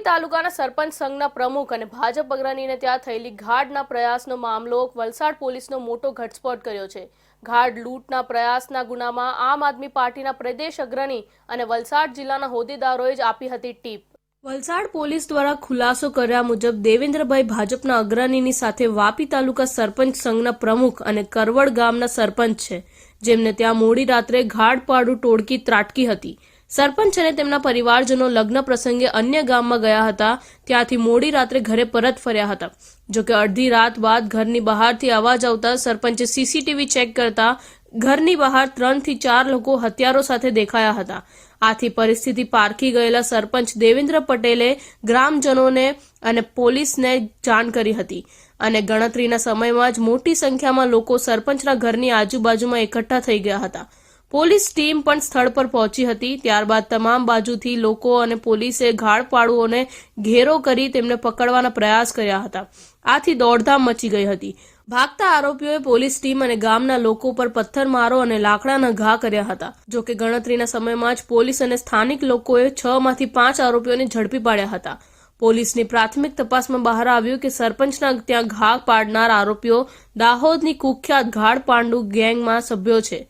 વાપી તાલુકાના સરપંચ સંઘના પ્રમુખ અને ભાજપ અગ્રણીને ત્યાં થયેલી ઘાડના પ્રયાસનો મામલો વલસાડ પોલીસનો મોટો ઘટસ્ફોટ કર્યો છે. ઘાડ લૂંટના પ્રયાસના ગુનામાં આમ આદમી પાર્ટીના પ્રદેશ અગ્રણી અને વલસાડ જિલ્લાના હોદ્દેદારોએ જ આપી હતી ટીપ. વલસાડ પોલીસ દ્વારા ખુલાસો કર્યા મુજબ દેવેન્દ્રભાઈ ભાજપના અગ્રણીની સાથે વાપી તાલુકા સરપંચ સંઘના પ્રમુખ અને કરવડ ગામના સરપંચ છે. જેમને ત્યાં મોડી રાત્રે ઘાડપાડું ટોળકી ત્રાટકી હતી. સરપંચ અને તેમના પરિવારજનો લગ્ન પ્રસંગે અન્ય ગામમાં ગયા હતા. ત્યાંથી મોડી રાત્રે ઘરે પરત ફર્યા હતા. જોકે અડધી રાત બાદ ઘરની બહારથી અવાજ આવતા સરપંચે સીસીટીવી ચેક કરતા ઘરની બહાર ત્રણથી ચાર લોકો હથિયારો સાથે દેખાયા હતા. આથી પરિસ્થિતિ પારખી ગયેલા સરપંચ દેવેન્દ્ર પટેલે ગ્રામજનોને અને પોલીસને જાણ કરી હતી. અને ગણતરીના સમયમાં જ મોટી સંખ્યામાં લોકો સરપંચના ઘરની આજુબાજુમાં એકઠા થઈ ગયા હતા. પોલીસ ટીમ પણ સ્થળ પર પહોંચી હતી. ત્યારબાદ તમામ બાજુથી લોકો અને પોલીસે ઘાડપાડુઓને ઘેરો કરી તેમને પકડવાના પ્રયાસ કર્યા હતા. આથી દોડધામ મચી ગઈ હતી. ભાગતા આરોપીઓએ પોલીસ ટીમ અને ગામના લોકો પર પથ્થરમારો અને લાકડાના ઘા કર્યા હતા. જોકે ગણતરીના સમયમાં જ પોલીસ અને સ્થાનિક લોકોએ છ માંથી પાંચ આરોપીઓને ઝડપી પાડ્યા હતા. પોલીસની પ્રાથમિક તપાસમાં બહાર આવ્યું કે સરપંચના ત્યાં ઘા પાડનાર આરોપીઓ દાહોદની કુખ્યાત ઘાડ પાંડુ ગેંગમાં સભ્યો છે.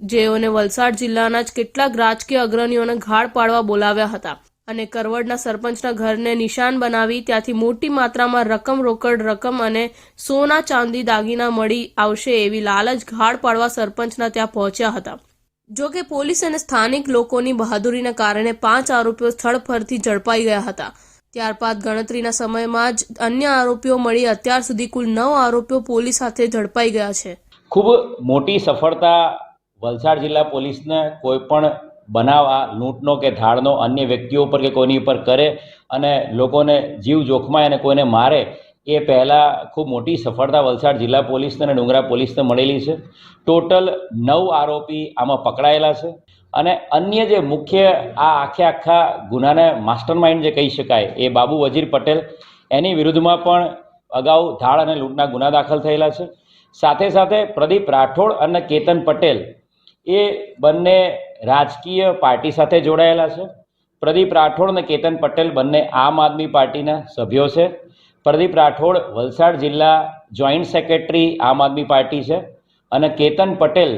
જેઓને વલસાડ જિલ્લાના જ કેટલાક રાજકીય અગ્રણીઓને ઘાડ પાડવા બોલાવ્યા હતા અને કરવડના સરપંચના ઘરને નિશાન બનાવી ત્યાંથી મોટી માત્રામાં રકમ રોકડ રકમ અને સોના, ચાંદી, દાગીના મળી આવશે એવી લાલચ ઘાડ પાડવા સરપંચના ત્યાં પહોંચ્યા હતા. જોકે પોલીસ અને સ્થાનિક લોકોની બહાદુરીના કારણે પાંચ આરોપીઓ સ્થળ પરથી ઝડપાઈ ગયા હતા. ત્યારબાદ ગણતરીના સમયમાં જ અન્ય આરોપીઓ મળી અત્યાર સુધી કુલ નવ આરોપીઓ પોલીસ સાથે ઝડપાઈ ગયા છે. ખૂબ મોટી સફળતા વલસાડ જિલ્લા પોલીસને કોઈ પણ બનાવ આ લૂંટનો કે ધાડનો અન્ય વ્યક્તિઓ ઉપર કે કોઈની ઉપર કરે અને લોકોને જીવ જોખમાય અને કોઈને મારે, એ પહેલાં ખૂબ મોટી સફળતા વલસાડ જિલ્લા પોલીસને અને ડુંગરા પોલીસને મળેલી છે. ટોટલ નવ આરોપી આમાં પકડાયેલા છે અને અન્ય જે મુખ્ય આ આખે આખા ગુનાને માસ્ટર માઇન્ડ જે કહી શકાય એ બાબુ વજીર પટેલ, એની વિરુદ્ધમાં પણ અગાઉ ધાડ અને લૂંટના ગુના દાખલ થયેલા છે. સાથે સાથે પ્રદીપ રાઠોડ અને કેતન પટેલ એ બંને રાજકીય પાર્ટી સાથે જોડાયેલા છે. પ્રદીપ રાઠોડ અને કેતન પટેલ બંને આમ આદમી પાર્ટીના સભ્યો છે. પ્રદીપ રાઠોડ વલસાડ જિલ્લા જોઈન્ટ સેક્રેટરી આમ આદમી પાર્ટી છે અને કેતન પટેલ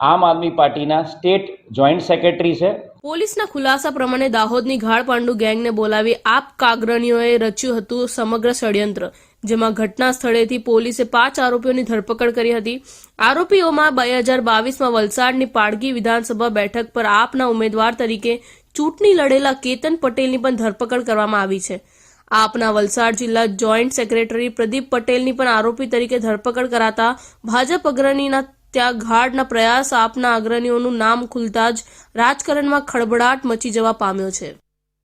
આમ આદમી પાર્ટીના સ્ટેટ જોઈન્ટ સેક્રેટરી છે. પોલીસના ખુલાસા પ્રમાણે દાહોદની પાંડુ ગેંગને બોલાવી આપ કાગરણીઓએ રચ્યું હતું સમગ્ર ષડયંત્ર, જેમાં ઘટના સ્થળેથી પોલીસે પાંચ આરોપીઓની ધરપકડ કરી હતી. આરોપીઓમાં બે હજાર બાવીસમાં વલસાડની પાડગી વિધાનસભા બેઠક પર આપના ઉમેદવાર તરીકે ચૂંટણી લડેલા કેતન પટેલની પણ ધરપકડ કરવામાં આવી છે. આપના વલસાડ જિલ્લા જોઈન્ટ સેક્રેટરી પ્રદીપ પટેલની પણ આરોપી તરીકે ધરપકડ કરાતા ભાજપ અગ્રણીના ત્યાં ગાઢના પ્રયાસ આપના અગ્રણીઓનું નામ ખુલતા જ રાજકારણમાં ખળબળાટ મચી જવા પામ્યો છે.